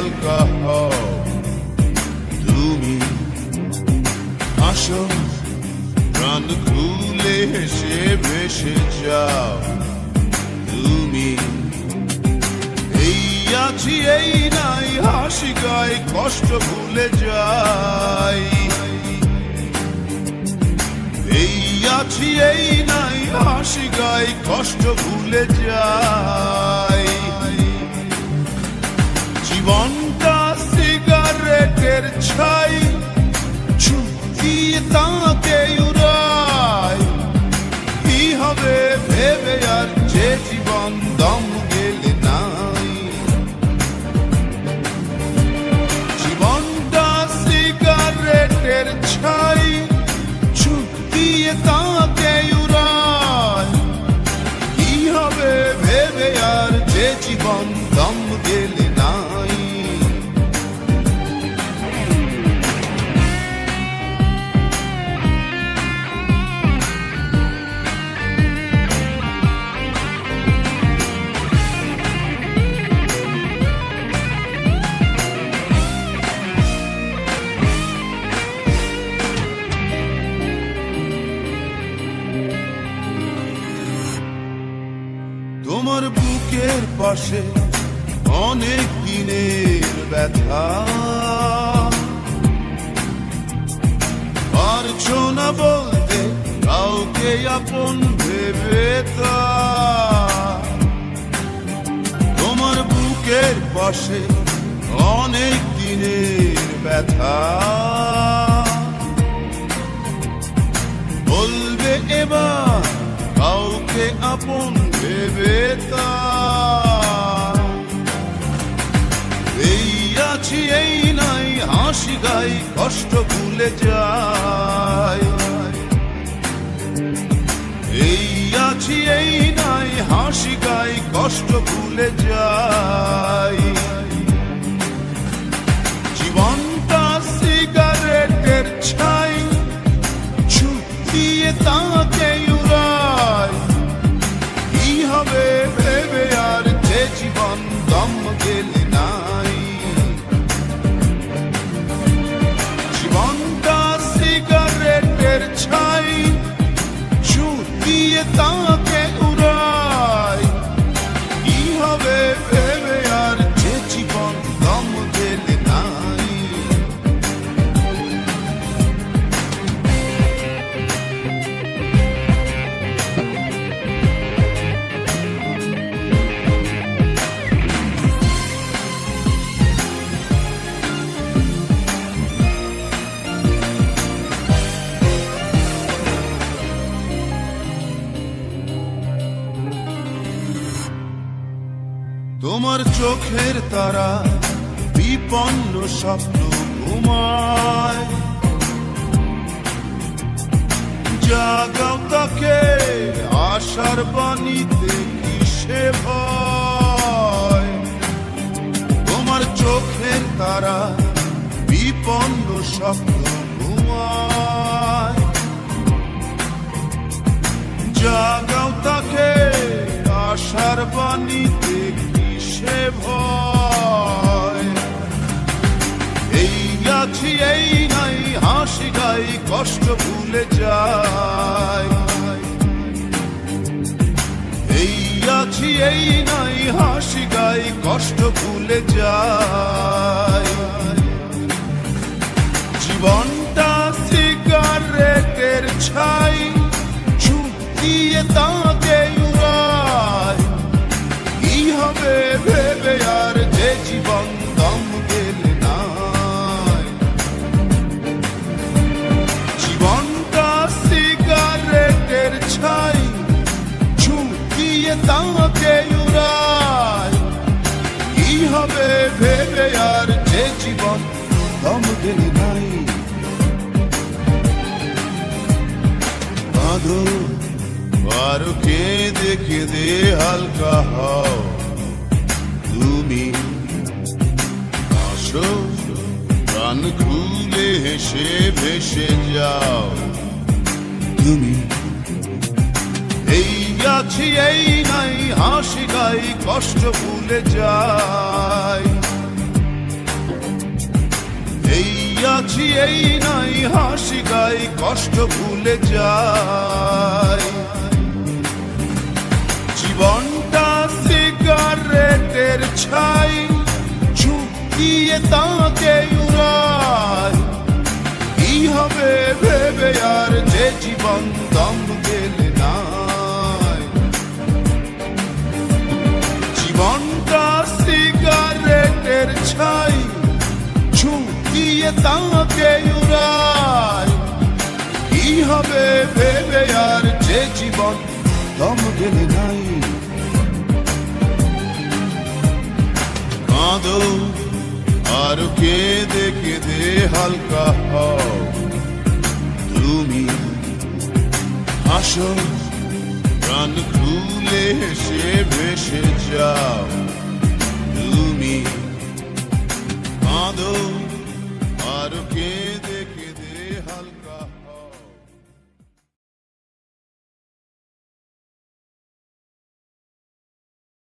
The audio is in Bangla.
অ্যালকোহল তুমি আসো, প্রাণ খুলে হেসে ভেসে যাও। তুমি এই আছি, এই নাই, হাসি গায়ে, কষ্ট ভুলে যাই। এই আছি, এই নাই, হাসি গায়ে, কষ্ট ভুলে যাই। জীবনটা সিগারেটের ছাই। তোমার বুকের পাশে অনেক দিনের ব্যথা পারছ না বলতে কাউকে আপন ভেবে। তোমার বুকের পাশে অনেক দিনের ব্যথা বলবে এবার কাউকে আপন নাই, হাসি গাই, কষ্ট ভুলে যায় এই আছি, এই নাই, হাসি গাই, কষ্ট ভুলে যায় 当了 তোমার চোখের তারা বিপন্ন স্বপ্ন ঘুমায়। জাগাও তাকে আশার বাণীতে কিসে ভয়? তোমার চোখের তারা বিপন্ন স্বপ্ন ঘুমায়। জাগাও তাকে আশার বাণীতে কিসে ভয় এই আছি এই নাই, হাসি গাই, কষ্ট ভুলে যায় এই আছি এই নাই, হাসি গাই, কষ্ট ভুলে যায় জীবনটা সিগারেটের ছাই দম গেলে নাই বাঁধো আর কেঁদে কেঁদে হালকা হও তুমি আসো প্রাণ খুলে হেসে ভেসে যাও তুমি এই আছি এই নাই হাসি গাই কষ্ট ভুলে যাই এই আছি, এই নাই হাসি গাই, কষ্ট ভুলে যায় জীবনটা সিগারেটের ছাই ঝুঁকিয়ে তাকে উড়ায় কি হবে ভেবে আর যে জীবন দম তাকে উড়ায় কি হবে ভেবে আর যে জীবন দম গেলে নাই। কাঁদো, আর কেঁদে কেঁদে হালকা হও। তুমি হাসো, প্রাণ খুলে হেসে ভেসে যাও। তুমি